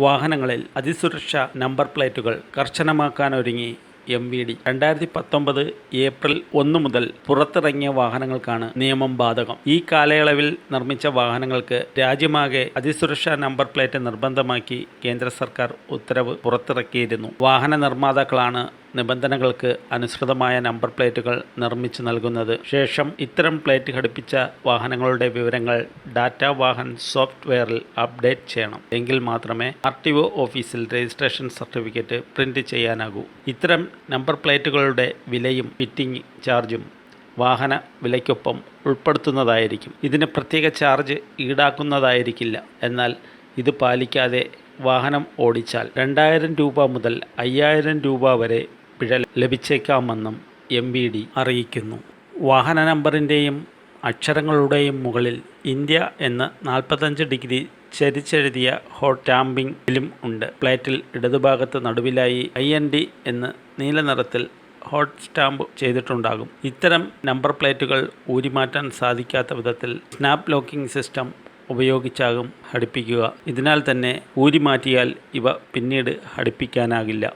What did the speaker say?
വാഹനങ്ങളിൽ അതിസുരക്ഷ നമ്പർ പ്ലേറ്റുകൾ കർശനമാക്കാനൊരുങ്ങി M V D. രണ്ടായിരത്തി പത്തൊമ്പത് ഏപ്രിൽ ഒന്ന് മുതൽ പുറത്തിറങ്ങിയ വാഹനങ്ങൾക്കാണ് നിയമം ബാധകം. ഈ കാലയളവിൽ നിർമ്മിച്ച വാഹനങ്ങൾക്ക് രാജ്യമാകെ അതിസുരക്ഷാ നമ്പർ പ്ലേറ്റ് നിർബന്ധമാക്കി കേന്ദ്ര സർക്കാർ ഉത്തരവ് പുറത്തിറക്കിയിരുന്നു. വാഹന നിർമ്മാതാക്കളാണ് നിബന്ധനകൾക്ക് അനുസൃതമായ നമ്പർ പ്ലേറ്റുകൾ നിർമ്മിച്ച് നൽകുന്നത്. ശേഷം ഇത്തരം പ്ലേറ്റ് ഘടിപ്പിച്ച വാഹനങ്ങളുടെ വിവരങ്ങൾ ഡാറ്റ വാഹൻ സോഫ്റ്റ്വെയറിൽ അപ്ഡേറ്റ് ചെയ്യണം. എങ്കിൽ മാത്രമേ ആർ ടി ഒ ഓഫീസിൽ രജിസ്ട്രേഷൻ സർട്ടിഫിക്കറ്റ് പ്രിന്റ് ചെയ്യാനാകൂ. ഇത്തരം നമ്പർ പ്ലേറ്റുകളുടെ വിലയും ഫിറ്റിംഗ് ചാർജും വാഹന വിലയ്ക്കൊപ്പം ഉൾപ്പെടുത്തുന്നതായിരിക്കും. ഇതിന് പ്രത്യേക ചാർജ് ഈടാക്കുന്നതായിരിക്കില്ല. എന്നാൽ ഇത് പാലിക്കാതെ വാഹനം ഓടിച്ചാൽ രണ്ടായിരം രൂപ മുതൽ അയ്യായിരം രൂപ വരെ പിഴ ലഭിച്ചേക്കാമെന്നും എം വി ഡി അറിയിക്കുന്നു. വാഹന നമ്പറിന്റെയും അക്ഷരങ്ങളുടെയും മുകളിൽ ഇന്ത്യ എന്ന് നാൽപ്പത്തഞ്ച് ഡിഗ്രി ചരിച്ചെഴുതിയ ഹോട്ട് ഫിലിം ഉണ്ട്. പ്ലേറ്റിൽ ഇടതുഭാഗത്ത് നടുവിലായി ഐ എൻ ഡി എന്ന് നീല നിറത്തിൽ ഹോട്ട് സ്റ്റാമ്പ് ചെയ്തിട്ടുണ്ടാകും. ഇത്തരം നമ്പർ പ്ലേറ്റുകൾ ഊരിമാറ്റാൻ സാധിക്കാത്ത വിധത്തിൽ സ്നാപ്പ് ലോക്കിംഗ് സിസ്റ്റം ഉപയോഗിച്ചാകും ഹടിപ്പിക്കുക ഇതിനാൽ തന്നെ ഊരിമാറ്റിയാൽ ഇവ പിന്നീട് ഘടിപ്പിക്കാനാകില്ല.